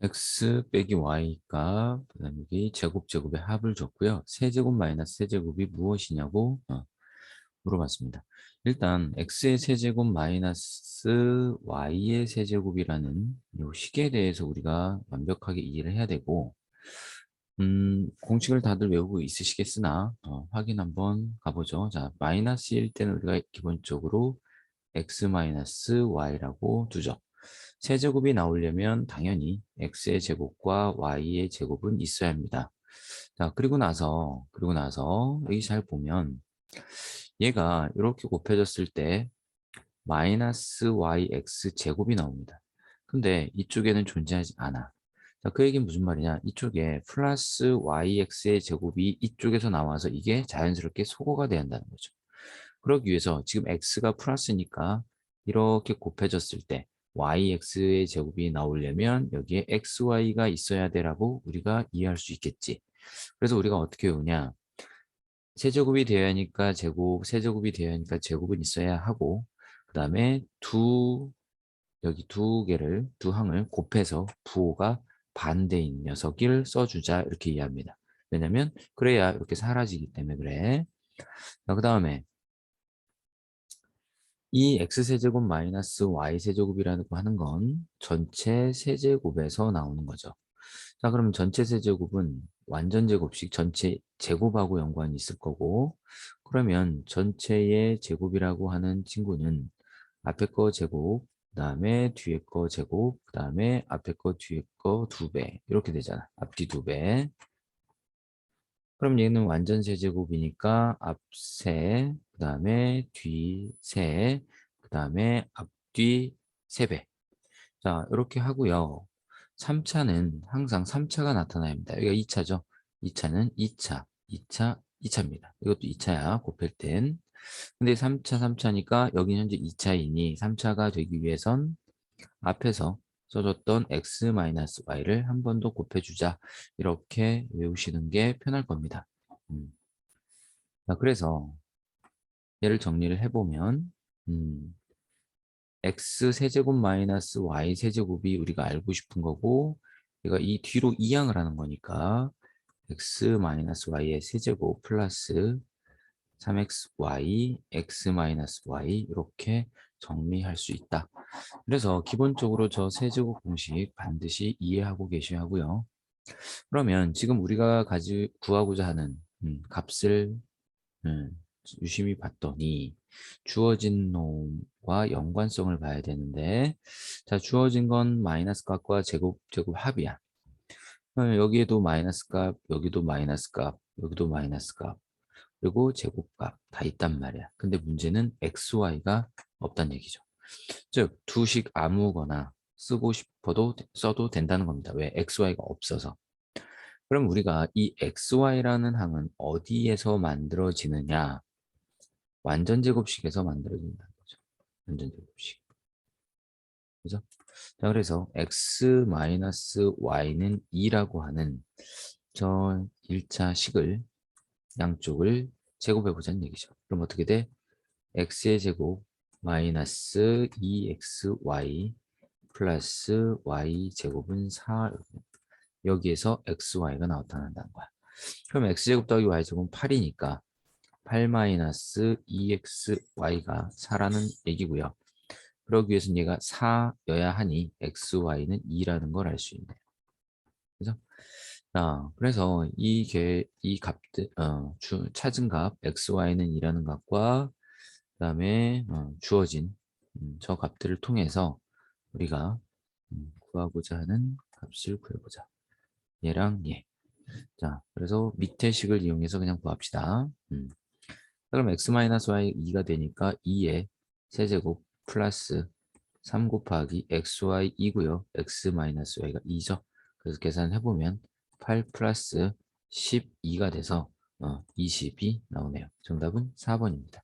x 빼기 y 값, 그 다음에 여기 제곱 제곱의 합을 줬고요. 세제곱 마이너스 세제곱이 무엇이냐고 어, 물어봤습니다. 일단 x의 세제곱 마이너스 y의 세제곱이라는 이 식에 대해서 우리가 완벽하게 이해를 해야 되고 음, 공식을 다들 외우고 있으시겠으나 어, 확인 한번 가보죠. 자, 마이너스일 때는 우리가 기본적으로 x 마이너스 y라고 두죠. 세제곱이 나오려면 당연히 x의 제곱과 y의 제곱은 있어야 합니다. 자, 그리고 나서, 그리고 나서 여기 잘 보면 얘가 이렇게 곱해졌을 때 마이너스 yx 제곱이 나옵니다. 근데 이쪽에는 존재하지 않아. 자, 그 얘기는 무슨 말이냐? 이쪽에 플러스 yx의 제곱이 이쪽에서 나와서 이게 자연스럽게 소거가 돼야 한다는 거죠. 그러기 위해서 지금 x가 플러스니까 이렇게 곱해졌을 때 yx의 제곱이 나오려면 여기에 xy가 있어야 되라고 우리가 이해할 수 있겠지. 그래서 우리가 어떻게 외우냐? 세제곱이 되어야 하니까 제곱, 세제곱이 되어야 하니까 제곱은 있어야 하고 그 다음에 두 여기 두 개를 두 항을 곱해서 부호가 반대인 녀석을 써주자 이렇게 이해합니다. 왜냐면 그래야 이렇게 사라지기 때문에 그래. 그 다음에 이 x세제곱 마이너스 y세제곱이라고 하는 건 전체 세제곱에서 나오는 거죠. 자, 그러면 전체 세제곱은 완전 제곱식 전체 제곱하고 연관이 있을 거고 그러면 전체의 제곱이라고 하는 친구는 앞에 거 제곱, 그 다음에 뒤에 거 제곱, 그 다음에 앞에 거 뒤에 거 두 배 이렇게 되잖아. 앞뒤 두 배. 그럼 얘는 완전 세제곱이니까 앞세, 그 다음에 뒤 세, 그 다음에 앞뒤 세 배 자, 이렇게 하고요. 3차는 항상 3차가 나타나야 합니다. 여기가 2차죠. 2차는 2차, 2차, 2차입니다. 이것도 2차야, 곱할 땐. 근데 3차, 3차니까 여기 현재 2차이니 3차가 되기 위해선 앞에서 써줬던 x-y를 한 번 더 곱해주자. 이렇게 외우시는 게 편할 겁니다. 음. 자, 그래서 얘를 정리를 해보면 음, x 세제곱 마이너스 y 세제곱이 우리가 알고 싶은 거고 얘가 이 뒤로 이항을 하는 거니까 x 마이너스 y의 세제곱 플러스 3xy, x 마이너스 y 이렇게 정리할 수 있다. 그래서 기본적으로 저 세제곱 공식 반드시 이해하고 계셔야 하고요. 그러면 지금 우리가 가지 구하고자 하는 음, 값을 음, 유심히 봤더니 주어진 놈과 연관성을 봐야 되는데 자 주어진 건 마이너스 값과 제곱 제곱 합이야. 여기에도 마이너스 값, 여기도 마이너스 값, 여기도 마이너스 값, 그리고 제곱값 다 있단 말이야. 근데 문제는 xy가 없다는 얘기죠. 즉 두식 아무거나 쓰고 싶어도 써도 된다는 겁니다. 왜? xy가 없어서. 그럼 우리가 이 xy라는 항은 어디에서 만들어지느냐? 완전 제곱식에서 만들어진다는 거죠. 완전 제곱식. 그죠? 자, 그래서 x-y는 2라고 하는 저 1차 식을 양쪽을 제곱해 보자는 얘기죠. 그럼 어떻게 돼? x의 제곱 마이너스 2xy 플러스 y 제곱은 4 여기에서 xy가 나타난다는 거야. 그럼 x제곱 더하기 y제곱은 8이니까 8 마이너스 2xy가 4라는 얘기고요. 그러기 위해서는 얘가 4여야 하니 xy는 2라는 걸 알 수 있네요. 그죠? 자, 그래서 이 개, 이 값들, 어, 주, 찾은 값, xy는 2라는 값과 그 다음에 어, 주어진 음, 저 값들을 통해서 우리가 음, 구하고자 하는 값을 구해보자. 얘랑 얘. 자, 그래서 밑에 식을 이용해서 그냥 구합시다. 음. 그럼 x-y 2가 되니까 2의 세제곱 플러스 3 곱하기 xy 2고요. x-y가 2죠. 그래서 계산해보면 8 플러스 12가 돼서 어, 20이 나오네요. 정답은 4번입니다.